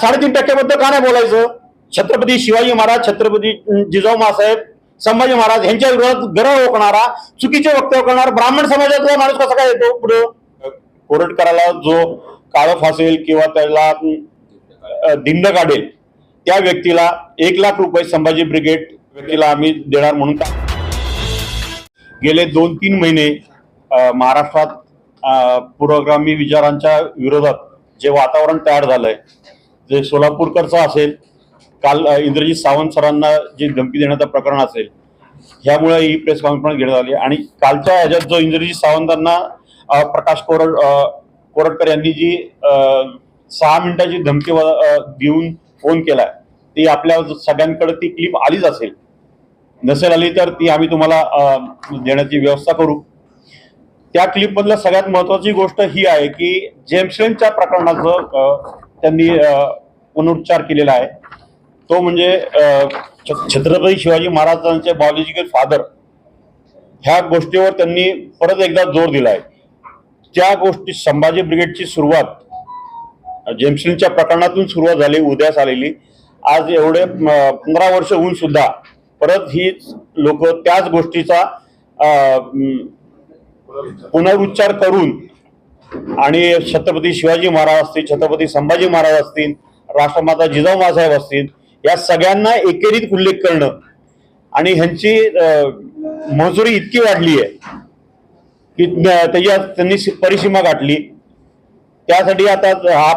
साडेतीन टक्क्याबद्दल का नाही बोलायचं? छत्रपती शिवाजी महाराज छत्रपती जिजाऊ मासाहेब संभाजी महाराज यांच्या विरोधात गरळ ओकणारा चुकीचे वक्तव्य करणारा ब्राह्मण समाजातला माणूस कसा काय येतो पुढे? कोरटकराला जो काळ फासेल किंवा त्याला दिंड काढेल त्या व्यक्तीला एक लाख रुपये संभाजी ब्रिगेड व्यक्तीला आम्ही देणार म्हणून का- गेले दोन तीन महिने महाराष्ट्रात पुरोगामी विचारांच्या विरोधात जे वातावरण तयार झालंय जे सोलापूरकरचं असेल काल इंद्रजित सावंत सरांना जी धमकी देण्याचं प्रकरण असेल ह्यामुळे ही प्रेस कॉन्फरन्स घेण्यात आली. आणि कालच्या ह्याच्यात जो इंद्रजित सावंतांना प्रकाश कोरड कोरटकर यांनी जी सहा मिनिटाची धमकी व- देऊन फोन केला ती आपल्या सगळ्यांकडे ती क्लिप आलीच असेल. नसेल आली तर ती आम्ही तुम्हाला देण्याची व्यवस्था करू. त्या क्लिप सगळ्यात महत्वाची गोष्ट ही आहे की जेम्सलेनच्या प्रकरणाचं त्यांनी पुनरुच्चार केलेला आहे. तो म्हणजे छ- छत्रपती शिवाजी महाराजांचे बायोलॉजिकल फादर ह्या गोष्टीवर त्यांनी परत एकदा जोर दिला आहे त्या गोष्टी संभाजी ब्रिगेडची सुरुवात जेमसिनच्या प्रकरणातून सुरुवात झाली उद्यास आलेली. आज एवढे पंधरा वर्ष होऊन सुद्धा परत ही लोक त्याच गोष्टीचा पुनरुच्चार करून आणि छत्रपती शिवाजी महाराज असतील छत्रपती संभाजी महाराज असतील राष्ट्रमाता जिजाऊ मासाहेब असतील या सगळ्यांना एकेरीत उल्लेख करणं. आणि ह्यांची मजुरी इतकी वाढली आहे की त्याच्या त्यांनी परिसीमा गाठली. त्यासाठी आता हा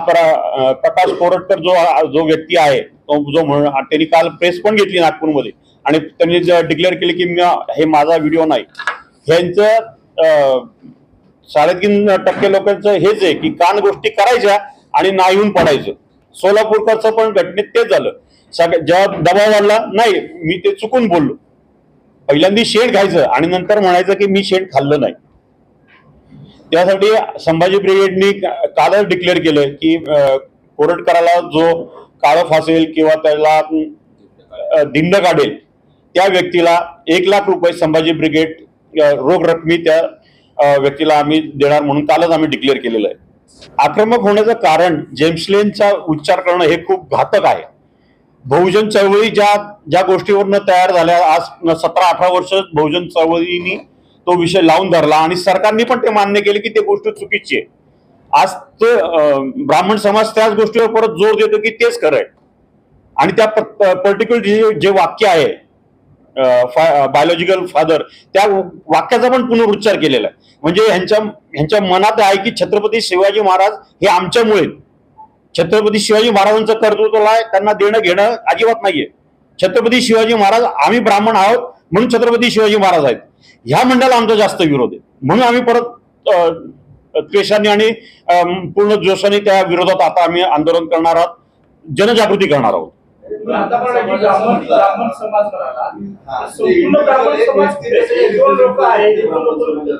प्रकाश कोरटकर जो जो व्यक्ती आहे तो जो म्हण त्यांनी काल प्रेस पण घेतली नागपूरमध्ये. आणि त्यांनी डिक्लेअर केले की मी- हे माझा व्हिडिओ नाही. ह्यांचं साडेतीन टक्के लोकांचं हेच आहे की कान गोष्टी करायच्या आणि नाहीहून पडायचं. सोलापूरकरचं पण घटनेत तेच झालं. सगळ्या जेव्हा दबाव वाढला नाही मी ते चुकून बोललो. पहिल्यांदा शेण खायचं आणि नंतर म्हणायचं की मी शेण खाल्लं नाही. त्यासाठी संभाजी ब्रिगेडनी कालच डिक्लेअर केलं की कोरटकराला जो काळं फासेल किंवा त्याला दिंड काढेल त्या व्यक्तीला एक लाख रुपये संभाजी ब्रिगेड रोख रकमी त्या व्यक्तीला आम्ही देणार म्हणून कालच आम्ही डिक्लेअर केलेलं आहे. आक्रमक होण्याचं कारण जेम्सलेनचा उच्चार करणं हे खूप घातक आहे. बहुजन चळवळी ज्या ज्या गोष्टीवरनं तयार झाल्या आज सतरा अठरा वर्ष बहुजन चळवळीनी तो विषय लावून धरला आणि सरकारने पण ते मान्य केले की ते गोष्ट चुकीची आहे. आज ते ब्राह्मण समाज त्याच गोष्टीवर परत जोर देतो की तेच खरं आहे. आणि त्या पर्टिक्युलर जे वाक्य आहे बायोलॉजिकल फादर त्या वाक्याचा पण पुनरुच्चार केलेला आहे. म्हणजे ह्यांच्या ह्यांच्या मनात आहे की छत्रपती शिवाजी महाराज हे आमच्यामुळे छत्रपती शिवाजी महाराजांचं कर्तृत्व आहे त्यांना देणं घेणं अजिबात नाहीये. छत्रपती शिवाजी महाराज आम्ही ब्राह्मण आहोत म्हणून छत्रपती शिवाजी महाराज आहेत. ह्या मंडळाला आमचा जास्त विरोध आहे. म्हणून आम्ही परत त्वेषाने आणि पूर्ण जोशाने त्या विरोधात आता आम्ही आंदोलन करणार आहोत. जनजागृती करणार आहोत. ब्राह्मण ब्राह्मण समाज म्हणाला हा. संपूर्ण ब्राह्मण समाज त्याचे दोन लोक आहेत. ते दोन लोकं-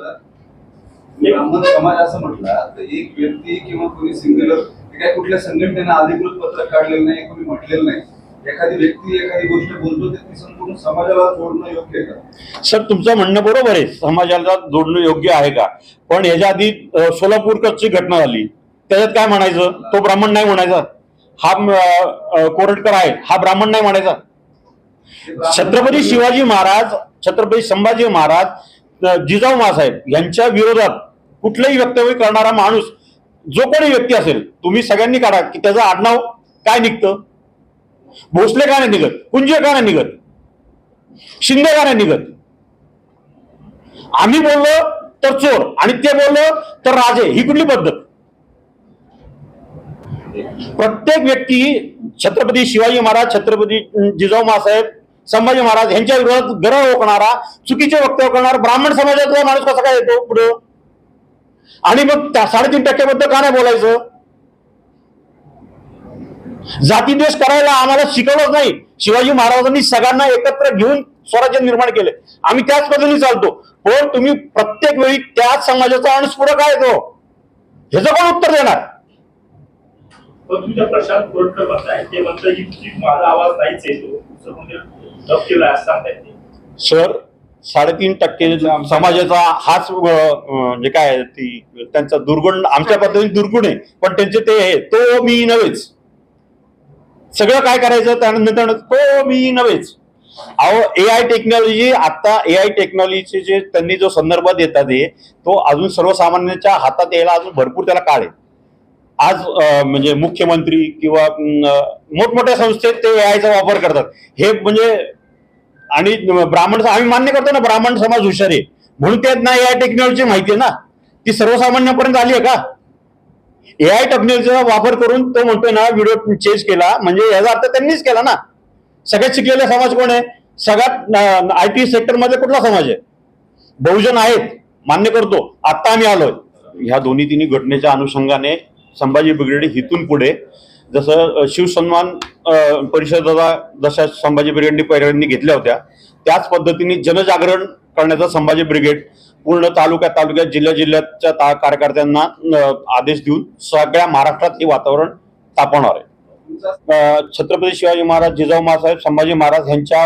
ब्राह्मण समाज असं म्हटला तर एक व्यक्ती किंवा कोणी सिंग्युलर काय कुठल्या संघटनेनं अधिकृत पत्रक काढलेलं नाही कोणी म्हटलेलं नाही. एखादी व्यक्ती एखादी गोष्ट बोलतो तर ती संपूर्ण समाजाला जोडणं योग्य आहे का? सर तुमचं म्हणणं बरोबर आहे. समाजाला जोडणं योग्य आहे का? पण ह्याच्या आधी अ, सोलापूरकरची घटना झाली. त्याच्यात काय म्हणायचं? तो ब्राह्मण नाही म्हणायचा? हा कोरटकर आहे. हा ब्राह्मण नाही म्हणायचा. छत्रपती शिवाजी महाराज छत्रपती संभाजी महाराज जिजाऊ महासाहेब यांच्या विरोधात कुठलंही वक्तव्य करणारा माणूस जो कोणी व्यक्ती असेल तुम्ही सगळ्यांनी काढा की त्याचं आडनाव काय निघतं? भोसले का नाही निघत? कुंजे का नाही निघत? शिंदे का नाही निघत? आम्ही बोललो तर चोर आणि ते बोललो तर राजे. ही कुठली पद्धत? प्रत्येक व्यक्ती छत्रपती शिवाजी महाराज छत्रपती जिजाऊ मासाहेब संभाजी महाराज यांच्या विरोधात गरळ ओकणारा चुकीचे वक्तव्य करणारा ब्राह्मण समाजातला माणूस कसा काय येतो पुढं? आणि मग त्या साडेतीन टक्क्याबद्दल का नाही बोलायचं? जातीद्वेष करायला आम्हाला शिकवलंच नाही. शिवाजी महाराजांनी सगळ्यांना एकत्र घेऊन स्वराज्य निर्माण केले. आम्ही त्याच पद्धतीने चालतो. पण तुम्ही प्रत्येक वेळी त्याच समाजाचा अनुस्फुरक काय येतो? ह्याचं कोण उत्तर देणार? तुमच्या प्रशांत कोरटकर म्हणताय. ते म्हणताय की तुझी माझा आवाज नाहीच येतो म्हणजे केला सांगतायत सर साडेतीन टक्के समाजाचा हाच अ, अ, जे काय आहे ती त्यांचा दुर्गुण आमच्या पद्धतीने दुर्गुण आहे. पण त्यांचे ते आहे, तो मी नव्हेच. सगळं काय करायचं त्यानंतर तो मी नव्हेच. अहो ए आय टेक्नॉलॉजी आता ए आय टेक्नॉलॉजीचे जे त्यांनी जो संदर्भ देतात हे तो अजून सर्वसामान्यांच्या हातात यायला अजून भरपूर त्याला काळ आहे. आज म्हणजे मुख्यमंत्री किंवा मोठमोठ्या संस्थेत ते ए वापर करतात. हे म्हणजे आणि ब्राह्मण आम्ही मान्य करतो ना ब्राह्मण समाज हुशार आहे. म्हणून त्यांना ए आय टेक्नॉलॉजी माहिती आहे ना. ती सर्वसामान्यापर्यंत आली आहे का? ए आय टेक्नॉलॉजीचा वापर करून तो म्हणतोय ना व्हिडिओ चेंज केला. म्हणजे याचा अर्थ त्यांनीच केला ना. सगळ्यात शिकलेला समाज कोण आहे? सगळ्यात आय टी सेक्टरमध्ये कुठला समाज आहे? बहुजन आहेत. मान्य करतो. आत्ता आम्ही आलोय. ह्या दोन्ही तिन्ही घटनेच्या अनुषंगाने संभाजी ब्रिगेड हिथून पुढे जसं शिवसन्मान परिषदा जशा संभाजी ब्रिगेडनी पहिल्यांनी घेतल्या होत्या त्याच पद्धतीने जनजागरण करण्याचा संभाजी ब्रिगेड पूर्ण तालुक्यात तालुक्यात जिल्ह्या जिल्ह्याच्या ता कार्यकर्त्यांना आदेश देऊन सगळ्या महाराष्ट्रात हे वातावरण तापवणार आहे. छत्रपती शिवाजी महाराज जिजाऊ महासाहेब संभाजी महाराज यांच्या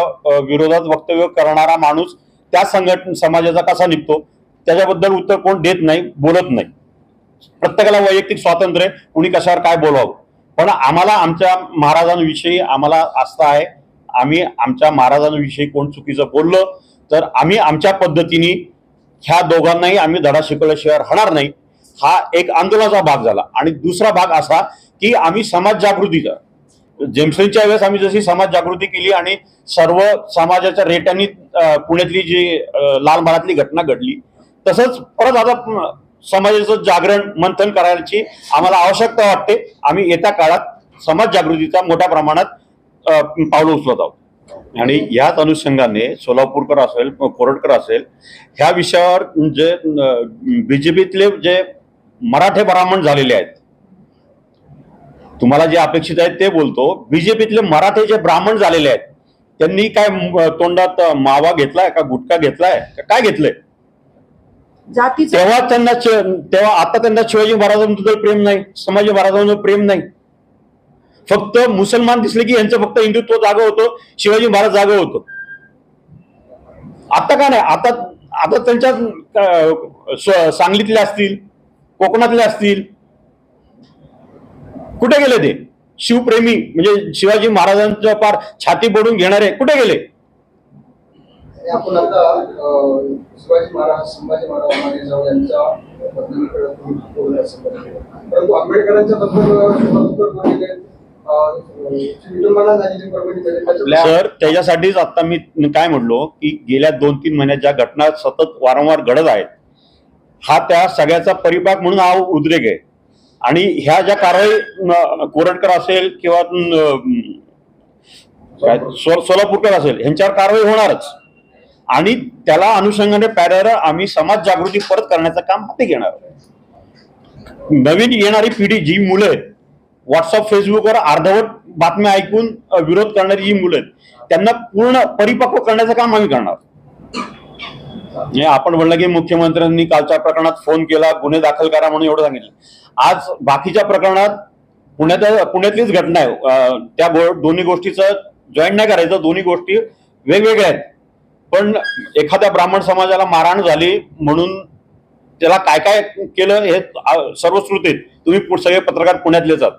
विरोधात वक्तव्य करणारा माणूस त्या संघटन समाजाचा कसा निघतो? त्याच्याबद्दल उत्तर कोण देत नाही बोलत नाही. प्रत्येकाला वैयक्तिक स्वातंत्र्य आहे. कुणी कशावर काय बोलावं? पण आम्हाला आमच्या महाराजांविषयी आम्हाला आस्था आहे. आम्ही आमच्या महाराजांविषयी कोण चुकीचं बोललं तर आम्ही आमच्या पद्धतीने ह्या दोघांनाही आम्ही धडा शिकवल्याशिवाय राहणार नाही. हा एक आंदोलनाचा भाग झाला. आणि दुसरा भाग असा की आम्ही समाज जागृतीचा जेम्सनच्या वेळेस आम्ही जशी समाज जागृती केली आणि सर्व समाजाच्या रेट्यांनी पुण्यातली जी लाल महालातली घटना घडली तसंच परत आता समाजाचं जागरण मंथन करायची आम्हाला आवश्यकता वाटते. आम्ही येत्या काळात समाज जागृतीचा मोठ्या प्रमाणात पावलं उचलत आहोत. आणि याच अनुषंगाने सोलापूरकर असेल कोरडकर असेल ह्या विषयावर जे बीजेपीतले जे मराठे ब्राह्मण झालेले आहेत तुम्हाला जे अपेक्षित आहेत ते बोलतो. बीजेपीतले मराठे जे ब्राह्मण झालेले आहेत त्यांनी काय तोंडात मावा घेतलाय का गुटखा घेतलाय? का काय घेतलंय? जातीचं तेव्हा त्यांना तेव्हा आता त्यांना शिवाजी महाराजांबद्दल प्रेम नाही संभाजी महाराजांबद्दल प्रेम नाही. फक्त मुसलमान दिसले की यांचं फक्त हिंदुत्व जागं होतं शिवाजी महाराज जागं होतं. आता का नाही? आता आता त्यांच्या सांगलीतले असतील कोकणातले असतील कुठे गेले ते? शिवप्रेमी म्हणजे शिवाजी महाराजांच्या पार छाती बोडून घेणारे कुठे गेले? आपण आता शिवाजी महाराज संभाजी महाराज यांच्या. परंतु आंबेडकरांच्या सर त्याच्यासाठीच आता मी काय म्हणलो की गेल्या दोन तीन महिन्यात ज्या घटना सतत वारंवार घडत आहेत हा त्या सगळ्याचा परिपाक म्हणून हा उद्रेक आहे. आणि ह्या ज्या कारवाई न, कोरटकर असेल किंवा सोलापूरकर असेल ह्यांच्यावर कारवाई होणारच. आणि त्याला अनुषंगाने पॅरर आम्ही समाज जागृती परत करण्याचं काम हाती घेणार नवीन येणारी पिढी जी मुलं आहेत व्हॉट्सअप फेसबुकवर अर्धवट बातम्या ऐकून विरोध करणारी जी मुलं आहेत त्यांना पूर्ण परिपक्व करण्याचं काम आम्ही करणार आपण म्हणलं की मुख्यमंत्र्यांनी कालच्या प्रकरणात फोन केला गुन्हे दाखल करा म्हणून एवढं सांगितलं. आज बाकीच्या प्रकरणात पुण्यात पुण्यातलीच घटना आहे. त्या दोन्ही गोष्टीचं जॉईन नाही करायचं दोन्ही गोष्टी वेगवेगळ्या आहेत. पण एखाद्या ब्राह्मण समाजाला मारहाण झाली म्हणून त्याला काय काय केलं हे सर्व श्रुत तुम्ही सगळे पत्रकार पुण्यातलेच आहात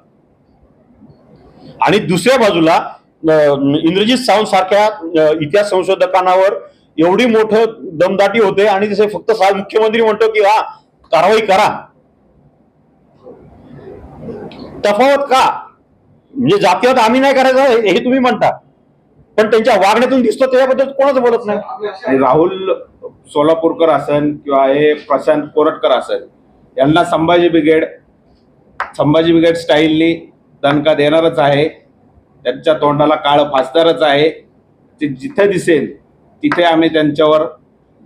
आणि दुसऱ्या बाजूला इंद्रजित सावंत सारख्या इतिहास संशोधकांवर एवढी मोठं दमदाटी होते आणि तिथे फक्त सा मुख्यमंत्री म्हणतो की हा कारवाई करा. तफावत का? म्हणजे जातीवाद आम्ही नाही करायचं हे तुम्ही म्हणता. पण त्यांच्या वागण्यातून दिसतो त्याच्याबद्दल कोणच बोलत नाही. आणि राहुल सोलापूरकर असन किंवा हे प्रशांत कोरटकर असन यांना संभाजी ब्रिगेड संभाजी ब्रिगेड स्टाईलनी दणका देणारच आहे. त्यांच्या तोंडाला काळं फासणारच आहे. ते जिथे दिसेल तिथे आम्ही त्यांच्यावर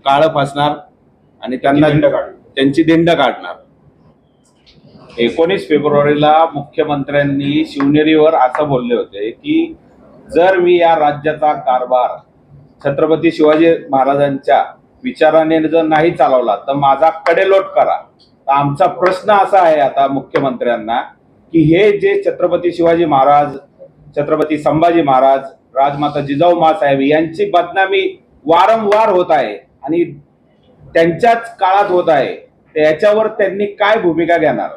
काळं फासणार आणि त्यांना. त्यांची दिंड काढणार. एकोणीस फेब्रुवारीला मुख्यमंत्र्यांनी शिवनेरीवर असं बोलले होते की जर मी या राज्याचा कारभार छत्रपती शिवाजी महाराजांच्या विचाराने जर नाही चालवला तर माझा कडेलोट करा. तर आमचा प्रश्न असा आहे आता मुख्यमंत्र्यांना की हे जे छत्रपती शिवाजी महाराज छत्रपती संभाजी महाराज राजमाता जिजाऊ मासाहेब यांची बदनामी वारंवार होत आहे आणि त्यांच्याच काळात होत आहे याच्यावर त्यांनी काय भूमिका घेणार?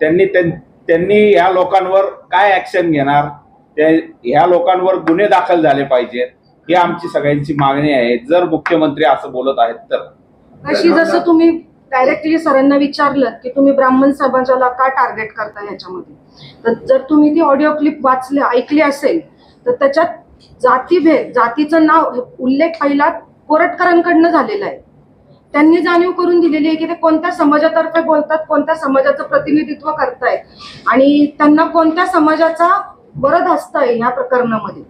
त्यांनी त्यां- त्यांनी या लोकांवर काय ऍक्शन घेणार? त्या ह्या लोकांवर गुन्हे दाखल झाले पाहिजेत. ही आमची सगळ्यांची मागणी आहे. जर मुख्यमंत्री असं बोलत आहेत तर. अशी जसं तुम्ही डायरेक्टली सरांना विचारलं की तुम्ही ब्राह्मण समाजाला का टार्गेट करता ह्याच्यामध्ये तर जर तुम्ही ती ऑडिओ क्लिप वाचली ऐकली असेल तर त्याच्यात जातीभेद जातीचं नाव उल्लेख पहिला कोरटकरांकडनं झालेला आहे. त्यांनी जाणीव करून दिलेली आहे की ते कोणत्या समाजातर्फे बोलतात कोणत्या समाजाचं प्रतिनिधित्व करतायत. आणि त्यांना कोणत्या समाजाचा बरं असतंय ह्या प्रकरणामध्ये.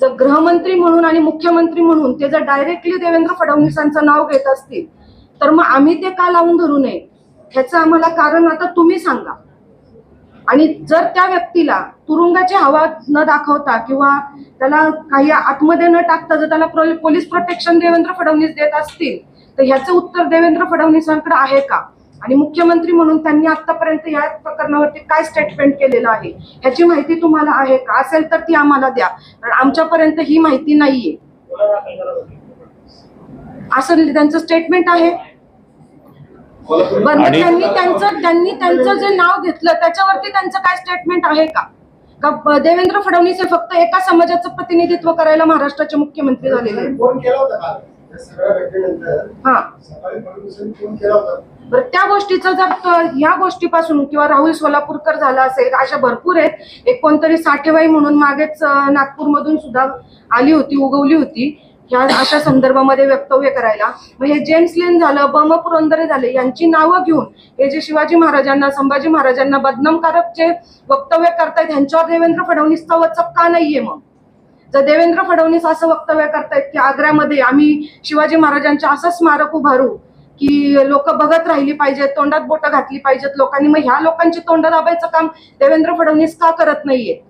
जर गृहमंत्री म्हणून आणि मुख्यमंत्री म्हणून ते जर डायरेक्टली देवेंद्र फडणवीसांचं नाव घेत असतील तर मग आम्ही ते का लावून धरू नये? ह्याचं आम्हाला कारण आता तुम्ही सांगा. आणि जर त्या व्यक्तीला तुरुंगाची हवा न दाखवता किंवा त्याला काही आतमध्ये न टाकता जर त्याला pro- police protection Devendra Fadnavis देत असतील तर ह्याचं उत्तर देवेंद्र फडणवीसांकडे आहे का? आणि मुख्यमंत्री म्हणून त्यांनी आतापर्यंत या प्रकरणावरती काय स्टेटमेंट केलेलं आहे? ह्याची माहिती तुम्हाला आहे का? असेल तर ती आम्हाला द्या. कारण आमच्यापर्यंत ही माहिती नाहीये. असं त्यांचं स्टेटमेंट आहे? बरं त्यांनी त्यांचं त्यांनी त्यांचं जे नाव घेतलं त्याच्यावरती त्यांचं काय स्टेटमेंट आहे का? का देवेंद्र फडणवीस हे फक्त एका समाजाचं प्रतिनिधित्व करायला महाराष्ट्राचे मुख्यमंत्री झालेले हा. बरं त्या गोष्टीचं जर ह्या या गोष्टीपासून किंवा राहुल सोलापूरकर झाला असेल अशा भरपूर आहेत. एक कोणतरी साठेबाई म्हणून मागेच नागपूरमधून सुद्धा आली होती उगवली होती. ह्या अशा संदर्भामध्ये वक्तव्य करायला. मग हे जेम्स लेन झालं बम पुरंदरे झाले यांची नावं घेऊन हे जे शिवाजी महाराजांना संभाजी महाराजांना बदनामकारक जे वक्तव्य करतायत ह्यांच्यावर देवेंद्र फडणवीसचा वचक का नाहीये मग? जर देवेंद्र फडणवीस असं वक्तव्य करतायत की आग्र्यामध्ये आम्ही शिवाजी महाराजांचे असं स्मारक उभारू की लोक बघत राहिली पाहिजेत तोंडात बोटं घातली पाहिजेत लोकांनी. मग ह्या लोकांची तोंड दाबायचं काम देवेंद्र फडणवीस का करत नाहीये?